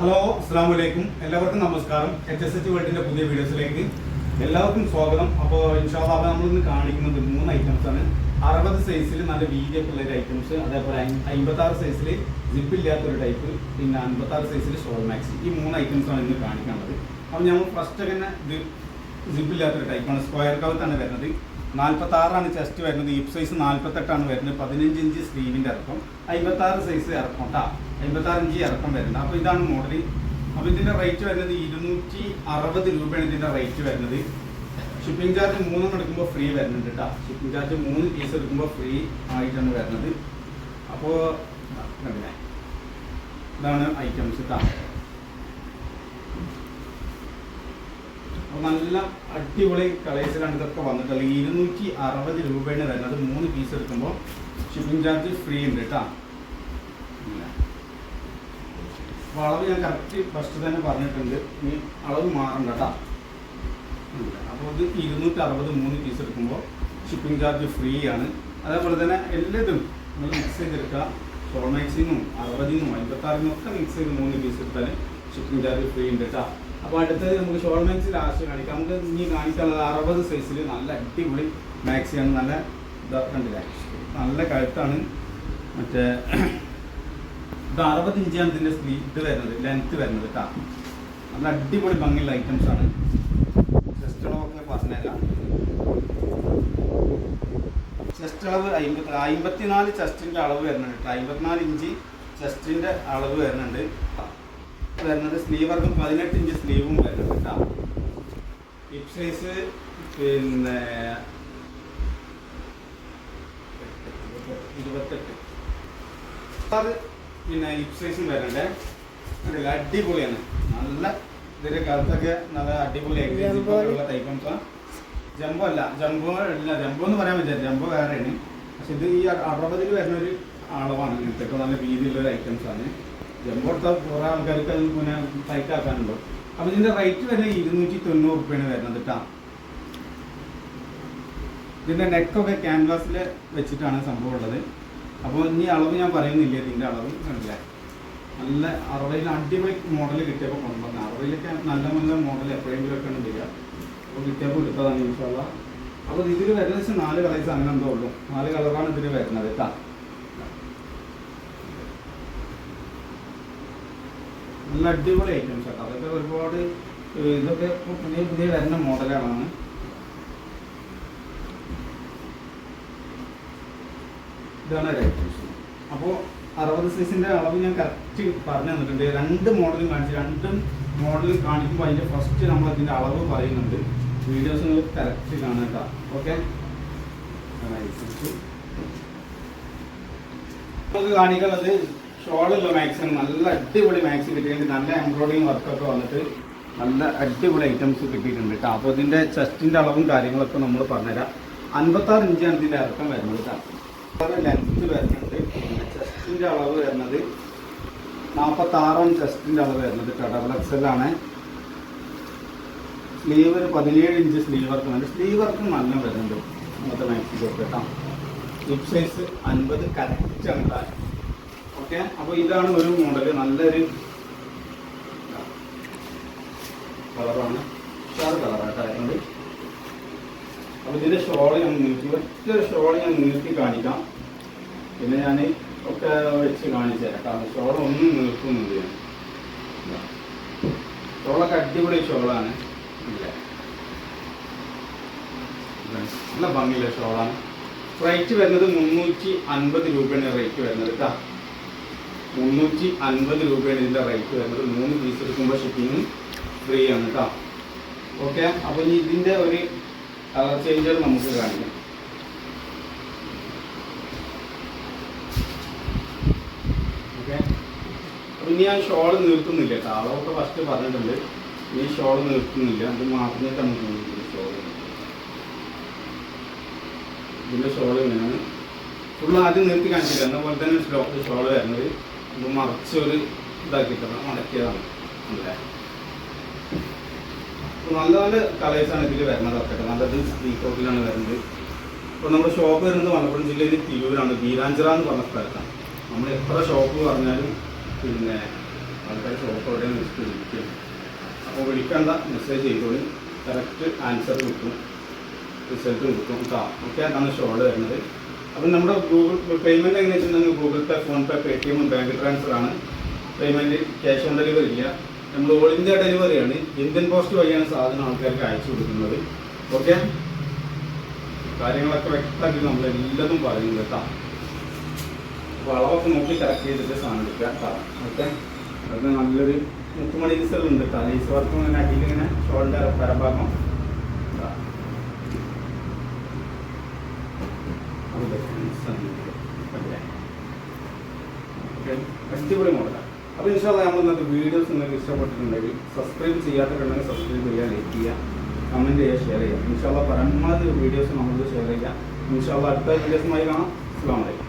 Hello അസ്സാം വലൈക്കും എല്ലാവർക്കും നമസ്കാരം. എച്ച് എസ് എച്ച് വേൾഡിന്റെ പുതിയ വീഡിയോസിലേക്ക് എല്ലാവർക്കും സ്വാഗതം. അപ്പോൾ ഇൻഷാല്ല നമ്മൾ ഇന്ന് കാണിക്കുന്നത് മൂന്ന് ഐറ്റംസ് ആണ്. അറുപത് സൈസിൽ നല്ല വീതിയൊക്കെ ഉള്ള ഒരു ഐറ്റംസ് അതേപോലെ അമ്പത്തി ആറ് സൈസിൽ ജിപ്പ് ഇല്ലാത്ത ഒരു ടൈപ്പ് പിന്നെ അൻപത്തി ആറ് സൈസിൽ ഷോൾ മാക്സ് ഈ മൂന്ന് ഐറ്റംസ് ആണ് ഇന്ന് കാണിക്കാനുള്ളത്. അപ്പോൾ ഞങ്ങൾ ഫസ്റ്റ് തന്നെ ഇത് ജിപ്പ് ഇല്ലാത്തൊരു ടൈപ്പാണ് സ്ക്വയർ കവത്താണ് വരുന്നത്. നാൽപ്പത്തി ആറാണ് ചെസ്റ്റ് വരുന്നത്. ഹിപ്പ് സൈസ് നാൽപ്പത്തെട്ടാണ് വരുന്നത്. പതിനഞ്ച് ഇഞ്ച് സ്ലീവിന്റെ ഇറക്കം. അമ്പത്തി ആറ് സൈസ് ഇറക്കം കേട്ടോ അമ്പത്തി ആറ് ഇഞ്ച് ഇറക്കം വരുന്നത്. അപ്പോൾ ഇതാണ് മോഡൽ അപ്പോൾ ഇതിന്റെ റേറ്റ് വരുന്നത് ഇരുന്നൂറ്റി അറുപത് രൂപയാണ് ഇതിന്റെ റേറ്റ് വരുന്നത്. ഷിപ്പിംഗ് ചാർജ് മൂന്നും എടുക്കുമ്പോൾ ഫ്രീ വരുന്നുണ്ട് കേട്ടോ ഷിപ്പിംഗ് ചാർജ് മൂന്ന് പീസ് എടുക്കുമ്പോൾ ഫ്രീ ആയിട്ടാണ് വരുന്നത്. അപ്പോൾ ഇതാണ് ഐറ്റംസ് കേട്ടോ അപ്പോൾ നല്ല അടിപൊളി കളേഴ്സിലാണ് ഇതൊക്കെ വന്നിട്ടുള്ളത് ഇരുന്നൂറ്റി അറുപത് രൂപയാണ് വരുന്നത്. മൂന്ന് പീസ് എടുക്കുമ്പോൾ ഷിപ്പിംഗ് ചാർജ് ഫ്രീ ഉണ്ട് കേട്ടോ. അപ്പോൾ അളവ് ഞാൻ കറക്റ്റ് ഫസ്റ്റ് തന്നെ പറഞ്ഞിട്ടുണ്ട്. ഇനി അളവ് മാറണ്ട കേട്ടോ. അപ്പോൾ ഇത് ഇരുന്നൂറ്റി അറുപത് മൂന്ന് പീസ് എടുക്കുമ്പോൾ ഷിപ്പിംഗ് ചാർജ് ഫ്രീ ആണ്. അതേപോലെ തന്നെ എല്ലാതും നമ്മൾ മിക്സ് ചെയ്തെടുക്കുക. ഷോൾമാക്സിനും അറുപതിനും അമ്പത്താറിനും ഒക്കെ മിക്സ് ചെയ്ത് മൂന്ന് പീസ് എടുത്താൽ ചാർജ് ഫ്രീ ഉണ്ട് കേട്ടോ അപ്പോൾ അടുത്തത് നമുക്ക് ഷോൾ ലാസ്റ്റ് കാണിക്കാം. നമുക്ക് ഇനി കാണിക്കാനുള്ളത് അറുപത് സൈസിൽ നല്ല അടിപൊളി മാക്സിയാണ് നല്ല ഇതാ കണ്ടില്ലേ? നല്ല കഴുത്താണ്. മറ്റേ ഇത് അറുപത് ഇഞ്ചാണ് ഇതിന്റെ ഇത് വരുന്നത് ലെങ്ത് വരുന്നത് കേട്ടോ നല്ല അടിപൊളി ഭംഗിയുള്ള ഐറ്റംസ് ആണ്. ചെസ്റ്റ് അളവൊക്കെ പറഞ്ഞുതരാം ചെസ്റ്റ് അളവ് അമ്പത്തി അമ്പത്തിനാല് ചെസ്റ്റിന്റെ അളവ് വരുന്നുണ്ട് കേട്ടോ അമ്പത്തിനാല് ഇഞ്ച് ചെസ്റ്റിന്റെ അളവ് വരുന്നുണ്ട്. വരുന്നത് സ്ലീവർക്കും പതിനെട്ട് ഇഞ്ച് സ്ലീവും വരുന്നുണ്ട് കേട്ടോ. ഹിപ്പ് സൈസ് പിന്നെ ഇരുപത്തെട്ട്. അത് പിന്നെ ഹിപ്പ് സൈസും വരുന്നുണ്ട്. കണ്ടില്ലേ? അടിപൊളിയാണ്. നല്ല ഇതിന്റെ കറുത്തൊക്കെ നല്ല അടിപൊളി. ടൈപ്പംസാ ജംബോ അല്ല. ജംബോ അല്ല. ജംബോ എന്ന് പറയാൻ പറ്റില്ല. ജംബോ വേറെയാണ്. പക്ഷെ ഇത് ഈ അറുപതിൽ വരുന്ന ഒരു അളവാണ് ഇങ്ങനത്തെ നല്ല വീതിയുള്ള ഒരു എടുത്താൽ കുറേ ആൾക്കാർക്ക് അത് പിന്നെ ടൈറ്റ് ആക്കാനുണ്ടോ. അപ്പൊ ഇതിന്റെ റേറ്റ് വരുന്നത് ഇരുന്നൂറ്റി തൊണ്ണൂറ് റുപ്യാണ് വരുന്നത് കേട്ടോ ഇതിന്റെ നെക്കൊക്കെ ക്യാൻവാസിൽ വെച്ചിട്ടാണ് സംഭവം ഉള്ളത്. അപ്പോൾ ഇനി അളവ് ഞാൻ പറയുന്നില്ല ഇതിന്റെ അളവ് കണ്ടില്ല? നല്ല അറുപതിൽ അടിപൊളി മോഡൽ കിട്ടിയപ്പോൾ കൊണ്ടുവന്നത് അറുപതിലൊക്കെ നല്ല നല്ല മോഡൽ എപ്പോഴെങ്കിലും ഒക്കെ ഉണ്ട് അപ്പോൾ കിട്ടിയപ്പോൾ എടുത്തതാണ് ഇൻഷാല്ല അപ്പോൾ ഇതിൽ വരുന്നത് നാല് കളേഴ്സ് അങ്ങനെ എന്തോ ഉള്ളൂ. നാല് കളറാണ് ഇതിൽ വരുന്നത് കേട്ടോ നല്ല അടിപൊളി ഐറ്റംസ് കേട്ടോ. അതൊക്കെ ഒരുപാട് ഇതൊക്കെ പുതിയ പുതിയ വരുന്ന മോഡലുകളാണ് ഇതാണ് ഐറ്റംസ് അപ്പോൾ അറുപത് സൈസിന്റെ അളവ് ഞാൻ കറക്റ്റ് പറഞ്ഞു തന്നിട്ടുണ്ട്. രണ്ട് മോഡലും കാണിച്ചു. രണ്ടും മോഡലും കാണിക്കുമ്പോൾ അതിന്റെ ഫസ്റ്റ് നമ്മൾ അതിന്റെ അളവ് പറയുന്നുണ്ട്. വീഡിയോസ് നിങ്ങൾ കറക്റ്റ് കാണുക ഓക്കെ നമുക്ക് കാണിക്കുന്നത് ഷോളുള്ള മാക്സിമം നല്ല അടിപൊളി മാക്സി കിട്ടിയിട്ടുണ്ട്. നല്ല എംബ്രോയിഡിങ് വർക്കൊക്കെ വന്നിട്ട് നല്ല അടിപൊളി ഐറ്റംസ് കിട്ടിയിട്ടുണ്ട് കേട്ടോ അപ്പോൾ ഇതിന്റെ ചെസ്റ്റിന്റെ അളവും കാര്യങ്ങളൊക്കെ നമ്മൾ പറഞ്ഞുതരാം. അൻപത്താറ് ഇഞ്ചാണ് ഇതിന്റെ ഇറക്കം വരുന്നത് കേട്ടോ ലെങ്ത് വരുന്നുണ്ട്. ചെസ്റ്റിന്റെ അളവ് വരുന്നത് നാൽപ്പത്താറാണ് ചെസ്റ്റിന്റെ അളവ് വരുന്നത് കേട്ടോ ഡബിൾ എക്സലാണ് സ്ലീവ് ഒരു പതിനേഴ് ഇഞ്ച് സ്ലീവ് വർക്ക് ഉണ്ട്. സ്ലീവ് വർക്ക് നല്ല വരുന്നുണ്ട്. ഇന്നത്തെ മാക്സി കേട്ടോ ഹിപ് സൈസ് അൻപത് കറക്റ്റ് ആണ് ഓക്കെ. അപ്പോൾ ഇതാണ് ഒരു മോഡൽ നല്ലൊരു കളറാണ് ഷാർ കളറാട്ടോ അതുകൊണ്ട് അപ്പോൾ ഇതിന്റെ ഷോൾ ഞാൻ നീട്ടി ഒറ്റ ഷോൾ ഞാൻ നീട്ടി കാണിക്കാം. പിന്നെ ഞാൻ ഒക്കെ വെച്ച് കാണിച്ചു തരാം. കാരണം ഷോൾ ഒന്നും ഷോളൊക്കെ അടിപൊളി ഷോളാണ് ഇല്ല. നല്ല ഭംഗിയുള്ള ഷോളാണ് റേറ്റ് വരുന്നത് മുന്നൂറ്റി അൻപത് രൂപയാണ് റേറ്റ് വരുന്നത് കേട്ടോ മുന്നൂറ്റി അൻപത് രൂപയാണ് ഇതിന്റെ റേറ്റ് വരുന്നത്. മൂന്ന് പീസ് എടുക്കുമ്പോൾ ഷിപ്പിംഗ് ഫ്രീ ആണ് കേട്ടോ ഓക്കെ അപ്പോൾ ഇനി ഇതിന്റെ ഒരു കളർ ചേഞ്ചർ നമുക്ക് കാണിക്കാം. ഓക്കെ അപ്പോൾ ഇനി ഞാൻ ഷോൾ നിർത്തുന്നില്ല കേട്ടോ അളവൊക്കെ ഫസ്റ്റ് പറഞ്ഞിട്ടുണ്ട്. ഇനി ഷോൾ നിർത്തുന്നില്ല. അത് മാത്രമേ നമുക്ക് ഷോൾ ഇതിന്റെ ഷോൾ ഇങ്ങനെയാണ്. ഫുള്ള് ആദ്യം നിർത്തി കാണിച്ചില്ല. എന്ന പോലെ തന്നെ ഷോൾ വരുന്നത് ഇത് മറിച്ച് ഒരു ഇതാക്കിയിട്ടാണ് മടക്കിയതാണ്. അല്ലേ? നല്ല നല്ല കളേഴ്സാണ് ഇതിൽ വരുന്നത് ഒക്കെ. നല്ലത് സ്പീക്കോട്ടിലാണ് വരുന്നത്. ഇപ്പോൾ നമ്മുടെ ഷോപ്പ് വരുന്നത് മലപ്പുറം ജില്ലയിൽ തിരൂരാണ്. ബീരാഞ്ചിറ എന്ന് പറഞ്ഞ സ്ഥലത്താണ്. നമ്മൾ എത്ര ഷോപ്പ് പറഞ്ഞാലും പിന്നെ ആൾക്കാർ ഷോപ്പ് വെച്ചിട്ട് വിളിക്കും അപ്പോൾ വിളിക്കേണ്ട മെസ്സേജ് ചെയ്തോളി. കറക്റ്റ് ആൻസർ കിട്ടും. റിസൾട്ട് കിട്ടും. കേട്ടോ ഓക്കെ അതാണ് ഷോൾ വരുന്നത്. അപ്പം നമ്മുടെ ഗൂഗിൾ പേയ്മെന്റ് എങ്ങനെ വെച്ചിട്ടുണ്ടെങ്കിൽ Google pay PhonePe Paytm bank transfer ആണ്. പേയ്മെന്റ് ക്യാഷ് ഓൺ ഡെലിവറി ഇല്ല. നമ്മൾ ഓൾ ഇന്ത്യ ഡെലിവറിയാണ് ഇന്ത്യൻ പോസ്റ്റ് വഴിയാണ് സാധനം ആൾക്കാർക്ക് അയച്ചു കൊടുക്കുന്നത്. ഓക്കെ കാര്യങ്ങളൊക്കെ വ്യക്തമാക്കി നമ്മൾ എല്ലാതും പറയുന്നത് കേട്ടോ. അപ്പോൾ അളവൊക്കെ നോക്കി കറക്റ്റ് ചെയ്തിട്ട് സാധനം എടുക്കുക ഓക്കെ അത് നല്ലൊരു മുത്തുമണി ഡിസൽ ഉണ്ട് കേട്ടോ. ലീസ് വർക്കും ഇങ്ങനെ അടിയിൽ ഇങ്ങനെ ഷോളിന്റെ പരഭാഗം ഇതാ. അത് difference ആണ് ഇത്. ഓക്കെ. അടിപൊളി മോഡലാണ്. അപ്പോൾ ഇൻഷാല്ല നമ്മൾ ഇന്നത്തെ വീഡിയോസ് നിങ്ങൾക്ക് ഇഷ്ടപ്പെട്ടിട്ടുണ്ടെങ്കിൽ സബ്സ്ക്രൈബ് ചെയ്യാത്തവരുണ്ടെങ്കിൽ സബ്സ്ക്രൈബ് ചെയ്യുക ലൈക്ക് ചെയ്യുക കമന്റ് ചെയ്യുക ഷെയർ ചെയ്യുക. ഇൻഷാല്ല പരമാവധി വീഡിയോസ് നമ്മൾ ഷെയർ ചെയ്യുക. ഇൻഷാല്ല അടുത്ത വീഡിയോസുമായി കാണാം. അസ്സാം വലൈക്കും